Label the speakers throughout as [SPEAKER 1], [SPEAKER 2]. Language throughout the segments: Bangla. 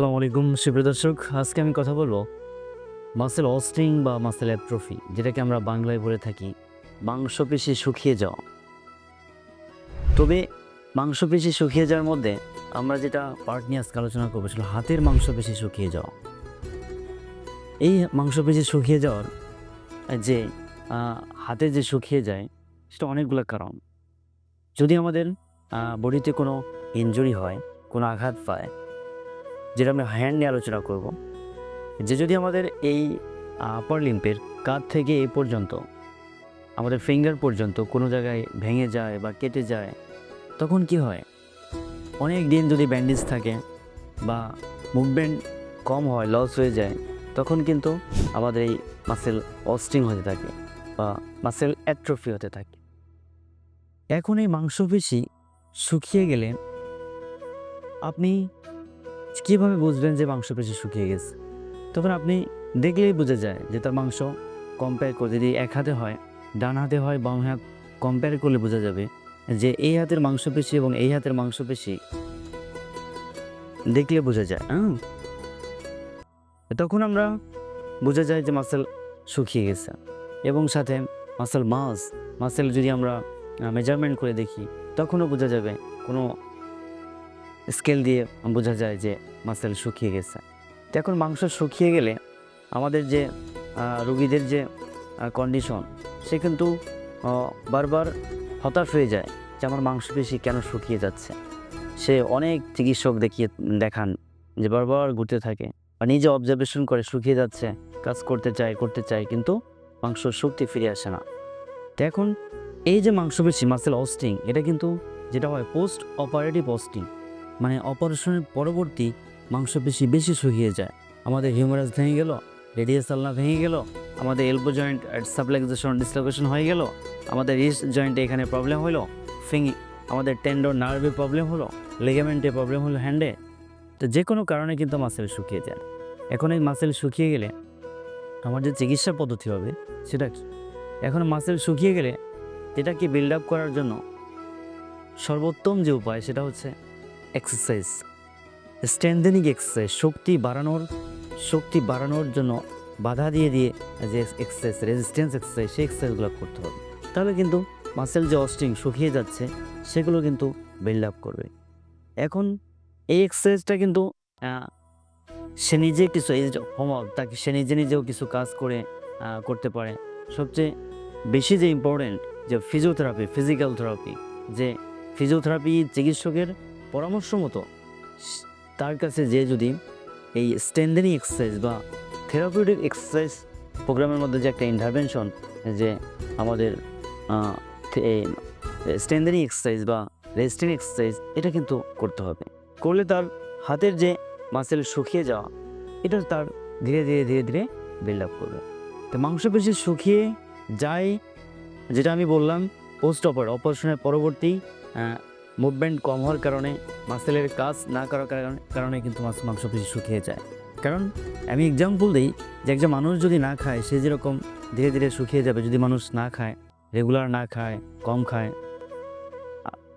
[SPEAKER 1] আসসালামু আলাইকুম, সুপ্রিয় দর্শক। আজকে আমি কথা বলব মাসেল অস্টিং বা মাসেল অ্যাট্রফি, যেটাকে আমরা বাংলায় বলে থাকি, মাংসপেশি শুকিয়ে যাওয়া। তবে মাংসপেশি শুকিয়ে যাওয়ার মধ্যে আমরা যেটা পার্ট নিয়ে আজকে আলোচনা করব সেটা হাতের মাংসপেশি শুকিয়ে যাওয়া। এই মাংসপেশি শুকিয়ে যাওয়ার যে হাতে যে শুকিয়ে যায়, সেটা অনেকগুলো কারণ। যদি আমাদের বডিতে কোনো ইনজুরি হয়, কোনো আঘাত পায় যেটা আমরা হ্যান্ড নিয়ে আলোচনা করব, যে যদি আমাদের এই আপার লিম্পের কাঁধ থেকে এই পর্যন্ত, আমাদের ফিঙ্গার পর্যন্ত কোনো জায়গায় ভেঙে যায় বা কেটে যায়, তখন কি হয়? অনেক দিন যদি ব্যান্ডেজ থাকে বা মুভমেন্ট কম হয় লস হয়ে যায়, তখন কিন্তু আমাদের এই মাসেল অস্টিং হতে থাকে বা মাসেল অ্যাট্রফি হতে থাকে। এখন এই মাংসপেশি শুকিয়ে গেলে আপনি কীভাবে বুঝবেন যে মাংসপেশি শুকিয়ে গেছে? তখন আপনি দেখলেই বোঝা যায় যে তার মাংস কম্পেয়ার করে যদি এক হাতে হয়, ডান হাতে হয়, বাম হাত কম্পেয়ার করলে বোঝা যাবে যে এই হাতের মাংসপেশি এবং এই হাতের মাংসপেশি দেখলে বোঝা যায়। হ্যাঁ? তখন আমরা বোঝা যায় যে মাসেল শুকিয়ে গেছে এবং সাথে মাসেল মাস মাসেল যদি আমরা মেজারমেন্ট করে দেখি, তখনও বোঝা যাবে কোনো স্কেল দিয়ে বোঝা যায় যে মাসেল শুকিয়ে গেছে। তো এখন মাংস শুকিয়ে গেলে আমাদের যে রুগীদের যে কন্ডিশন সে কিন্তু বারবার হতাশ হয়ে যায় যে আমার মাংসপেশি কেন শুকিয়ে যাচ্ছে। সে অনেক চিকিৎসক দেখিয়ে, দেখান যে বারবার ঘুরতে থাকে বা নিজে অবজারভেশন করে শুকিয়ে যাচ্ছে, কাজ করতে চায় করতে চায়, কিন্তু মাংস শক্তি ফিরে আসে না। তো এখন এই যে মাংসপেশি মাসেল অস্টিং, এটা কিন্তু যেটা হয় পোস্ট অপারেটিভ অস্টিং মানে অপারেশনের পরবর্তী মাংসপেশি বেশি শুকিয়ে যায়। আমাদের হিউমারাস ভেঙে গেল রেডিয়াস আলনা ভেঙে গেল, আমাদের এলবো জয়েন্ট সাবলেক্সেশন ডিসলোকেশন হয়ে গেল, আমাদের রিস্ট জয়েন্টে এখানে প্রবলেম হলো ফিঙ্গি আমাদের টেন্ডর নার্ভে প্রবলেম হলো লেগামেন্টে প্রবলেম হলো হ্যান্ডে তো যে কোনো কারণে কিন্তু মাসেল শুকিয়ে যায়। এখন এই মাসেল শুকিয়ে গেলে আমার যে চিকিৎসা পদ্ধতি হবে, সেটা এখন মাসেল শুকিয়ে গেলে, এটাকে বিল্ড আপ করার জন্য সর্বোত্তম যে উপায়, সেটা হচ্ছে এক্সারসাইজ স্ট্রেন্থেনিং এক্সারসাইজ, শক্তি বাড়ানোর শক্তি বাড়ানোর জন্য বাধা দিয়ে দিয়ে যে এক্সারসাইজ রেজিস্ট্যান্স এক্সারসাইজ, সেই এক্সারসাইজগুলো করতে হবে। তাহলে কিন্তু মাসেল যে অস্টিং শুকিয়ে যাচ্ছে, সেগুলো কিন্তু বিল্ড আপ করবে। এখন এই এক্সারসাইজটা কিন্তু সে নিজে কিছু, এই হোমওয়ার্ক তাকে সে নিজে নিজেও কিছু কাজ করে করতে পারে। সবচেয়ে বেশি যে ইম্পর্টেন্ট যে ফিজিওথেরাপি ফিজিক্যাল থেরাপি যে ফিজিওথেরাপি চিকিৎসকের পরামর্শ মতো তার কাছে যে যদি এই স্ট্যান্ডেনিং এক্সারসাইজ বা থেরাপিউটিক এক্সারসাইজ প্রোগ্রামের মধ্যে যে একটা ইন্টারভেনশন যে আমাদের স্ট্যান্ডেনিং এক্সারসাইজ বা রেস্টিং এক্সারসাইজ, এটা কিন্তু করতে হবে। করলে তার হাতের যে মাসেল শুকিয়ে যাওয়া, এটা তার ধীরে ধীরে ধীরে ধীরে বিল্ড আপ করবে। তো মাংসপেশি শুকিয়ে যায়, যেটা আমি বললাম পোস্ট অপার অপারেশনের পরবর্তী মুভমেন্ট কম হওয়ার কারণে মাসেলের কাজ না করার কারণে কারণে কিন্তু মাছ মাংস মাংসপেশি শুকিয়ে যায়। কারণ আমি এক্সাম্পল দিই যে একজন মানুষ যদি না খায়, সে যেরকম ধীরে ধীরে শুকিয়ে যাবে, যদি মানুষ না খায় রেগুলার না খায়, কম খায়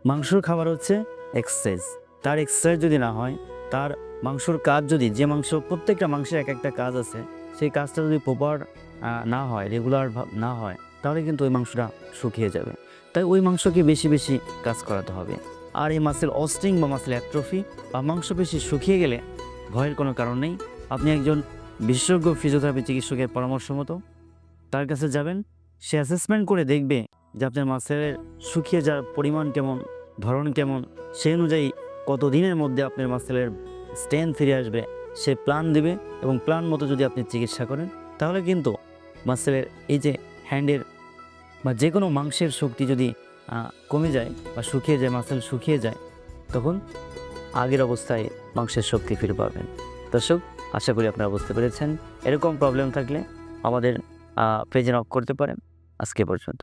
[SPEAKER 1] মাংসর খাবার হচ্ছে এক্সারসাইজ তার এক্সারসাইজ যদি না হয়, তার মাংসর কাজ যদি, যে মাংস, প্রত্যেকটা মাংসের এক একটা কাজ আছে, সেই কাজটা যদি প্রপার না হয় রেগুলার না হয়, তাহলে কিন্তু ওই মাংসটা শুকিয়ে যাবে। তাই ওই মাংসকে বেশি বেশি কাজ করাতে হবে। আর এই মাসেল অস্টিং বা মাসেল অ্যাট্রফি বা মাংসপেশি শুকিয়ে গেলে ভয়ের কোনো কারণ নেই। আপনি একজন বিশেষজ্ঞ ফিজিওথেরাপি চিকিৎসকের পরামর্শ মতো তার কাছে যাবেন, সে অ্যাসেসমেন্ট করে দেখবে যে আপনার মাসেলের শুকিয়ে যাওয়ার পরিমাণ কেমন, ধরন কেমন সেই অনুযায়ী কত দিনের মধ্যে আপনার মাসেলের স্ট্রেন ফিরে আসবে, সে প্ল্যান দেবে এবং প্ল্যান মতো যদি আপনি চিকিৎসা করেন, তাহলে কিন্তু মাসেলের এই যে হ্যান্ডের বা যে কোনো মাংসের শক্তি যদি কমে যায় বা শুকিয়ে যায় মাসেল শুকিয়ে যায়, তখন আগের অবস্থায় মাংসের শক্তি ফিরে পাবেন। দর্শক, আশা করি আপনারা বুঝতে পেরেছেন। এরকম প্রবলেম থাকলে আমাদের পেজে নক করতে পারেন। আজকে পর্যন্ত।